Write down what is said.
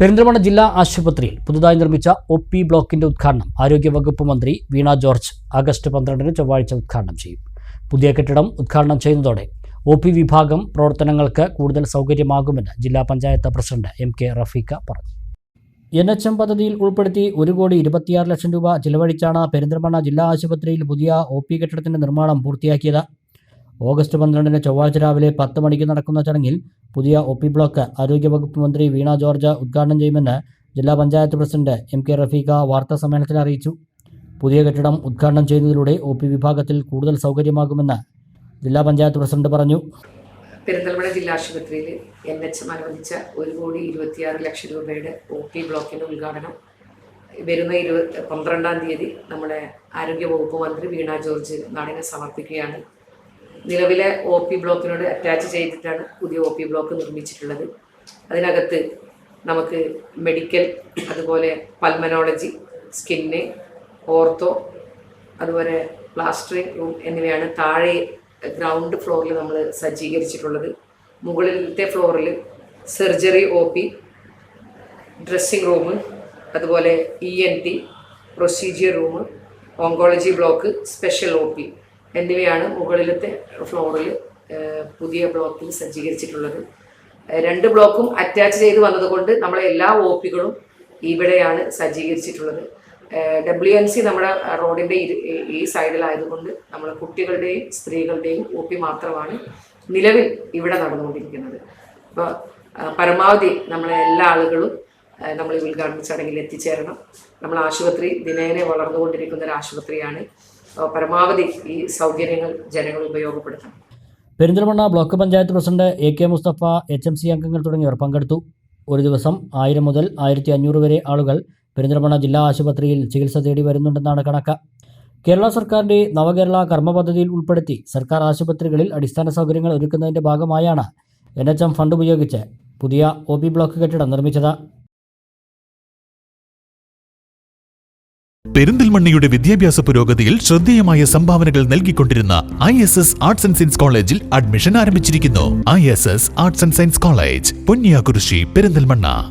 പെരിന്തൽമണ്ണ ജില്ലാ ആശുപത്രിയിൽ പുതുതായി നിർമ്മിച്ച ഒ പി ബ്ലോക്കിന്റെ ഉദ്ഘാടനം ആരോഗ്യവകുപ്പ് മന്ത്രി വീണ ജോർജ് ആഗസ്റ്റ് പന്ത്രണ്ടിന് ചൊവ്വാഴ്ച ഉദ്ഘാടനം ചെയ്യും. പുതിയ കെട്ടിടം ഉദ്ഘാടനം ചെയ്യുന്നതോടെ ഒ പി വിഭാഗം പ്രവർത്തനങ്ങൾക്ക് കൂടുതൽ സൗകര്യമാകുമെന്ന് ജില്ലാ panchayat president M K Rafeekha പറഞ്ഞു. എൻ എച്ച് എം പദ്ധതിയിൽ ഉൾപ്പെടുത്തി ഒരു കോടി ഇരുപത്തിയാറ് ലക്ഷം രൂപ ചിലവഴിച്ചാണ് പെരിന്തൽമണ്ണ ജില്ലാ ആശുപത്രിയിൽ പുതിയ ഒ പി കെട്ടിടത്തിന്റെ നിർമ്മാണം പൂർത്തിയാക്കിയത്. ഓഗസ്റ്റ് പന്ത്രണ്ടിന് ചൊവ്വാഴ്ച രാവിലെ പത്ത് മണിക്ക് നടക്കുന്ന ചടങ്ങിൽ പുതിയ ഒ പി ബ്ലോക്ക് ആരോഗ്യവകുപ്പ് മന്ത്രി വീണ ജോർജ് ഉദ്ഘാടനം ചെയ്യുമെന്ന് ജില്ലാ panchayat president M K Rafeekha വാർത്താ സമ്മേളനത്തിൽ അറിയിച്ചു. പുതിയ കെട്ടിടം ഉദ്ഘാടനം ചെയ്യുന്നതിലൂടെ ഒ പി വിഭാഗത്തിൽ കൂടുതൽ സൗകര്യമാകുമെന്ന് ജില്ലാ പഞ്ചായത്ത് പ്രസിഡന്റ് പറഞ്ഞു. പെരിന്തൽമണ്ണ ജില്ലാ ആശുപത്രിയിൽ എൻ എച്ച് എം അനുവദിച്ച ഒരു കോടി ഇരുപത്തിയാറ് ലക്ഷം രൂപയുടെ ഒ പി ബ്ലോക്കിന്റെ ഉദ്ഘാടനം വരുന്ന ഇരുപത്തി പന്ത്രണ്ടാം തീയതി നമ്മുടെ ആരോഗ്യ വകുപ്പ് മന്ത്രി വീണ ജോർജ് നാടിനെ സമർപ്പിക്കുകയാണ്. നിലവിലെ ഒ പി ബ്ലോക്കിനോട് അറ്റാച്ച് ചെയ്തിട്ടാണ് പുതിയ ഒ പി ബ്ലോക്ക് നിർമ്മിച്ചിട്ടുള്ളത്. അതിനകത്ത് നമുക്ക് മെഡിക്കൽ അതുപോലെ പൽമനോളജി സ്കിന്ന് ഓർത്തോ അതുപോലെ പ്ലാസ്റ്ററിംഗ് റൂം എന്നിവയാണ് താഴെ ഗ്രൗണ്ട് ഫ്ലോറിൽ നമ്മൾ സജ്ജീകരിച്ചിട്ടുള്ളത്. മുകളിലത്തെ ഫ്ലോറിൽ surgery O P dressing room അതുപോലെ E N T procedure room oncology block special O P എന്നിവയാണ് മുകളിലത്തെ ഫ്ലോറിൽ പുതിയ ബ്ലോക്കിൽ സജ്ജീകരിച്ചിട്ടുള്ളത്. രണ്ട് ബ്ലോക്കും അറ്റാച്ച് ചെയ്ത് വന്നതുകൊണ്ട് നമ്മളെ എല്ലാ ഒ പികളും ഇവിടെയാണ് സജ്ജീകരിച്ചിട്ടുള്ളത്. ഡബ്ല്യു എൻ സി നമ്മുടെ റോഡിന്റെ ഈ സൈഡിലായതുകൊണ്ട് നമ്മൾ കുട്ടികളുടെയും സ്ത്രീകളുടെയും ഒ പി മാത്രമാണ് നിലവിൽ ഇവിടെ നടന്നുകൊണ്ടിരിക്കുന്നത്. അപ്പോൾ പരമാവധി നമ്മളെ എല്ലാ ആളുകളും നമ്മൾ ഉദ്ഘാടന ചടങ്ങിൽ എത്തിച്ചേരണം. നമ്മൾ ആശുപത്രി ദിനേനെ വളർന്നുകൊണ്ടിരിക്കുന്ന ഒരു ആശുപത്രിയാണ്. പരമാവധി ഈ സൗകര്യങ്ങൾ ജനങ്ങൾ ഉപയോഗപ്പെടുത്തണം. Perinthalmanna block panchayat president A K Musthafa H M C അംഗങ്ങൾ തുടങ്ങിയവർ പങ്കെടുത്തു. ഒരു ദിവസം ആയിരം മുതൽ ആയിരത്തി അഞ്ഞൂറ് വരെ ആളുകൾ പെരിന്തൽമണ്ണ ജില്ലാ ആശുപത്രിയിൽ ചികിത്സ തേടി വരുന്നുണ്ടെന്നാണ് കണക്ക്. കേരള സർക്കാരിന്റെ നവകേരള കർമ്മ പദ്ധതിയിൽ ഉൾപ്പെടുത്തി സർക്കാർ ആശുപത്രികളിൽ അടിസ്ഥാന സൗകര്യങ്ങൾ ഒരുക്കുന്നതിന്റെ ഭാഗമായാണ് എൻ എച്ച് എം ഫണ്ട് ഉപയോഗിച്ച് പുതിയ ഒ പി ബ്ലോക്ക് കെട്ടിടം നിർമ്മിച്ചത്. പെരിന്തൽമണ്ണയുടെ വിദ്യാഭ്യാസ പുരോഗതിയിൽ ശ്രദ്ധേയമായ സംഭാവനകൾ നൽകിക്കൊണ്ടിരുന്ന I S S arts and science കോളേജിൽ അഡ്മിഷൻ ആരംഭിച്ചിരിക്കുന്നു. I S S arts and science college Ponniakurissi Perinthalmanna.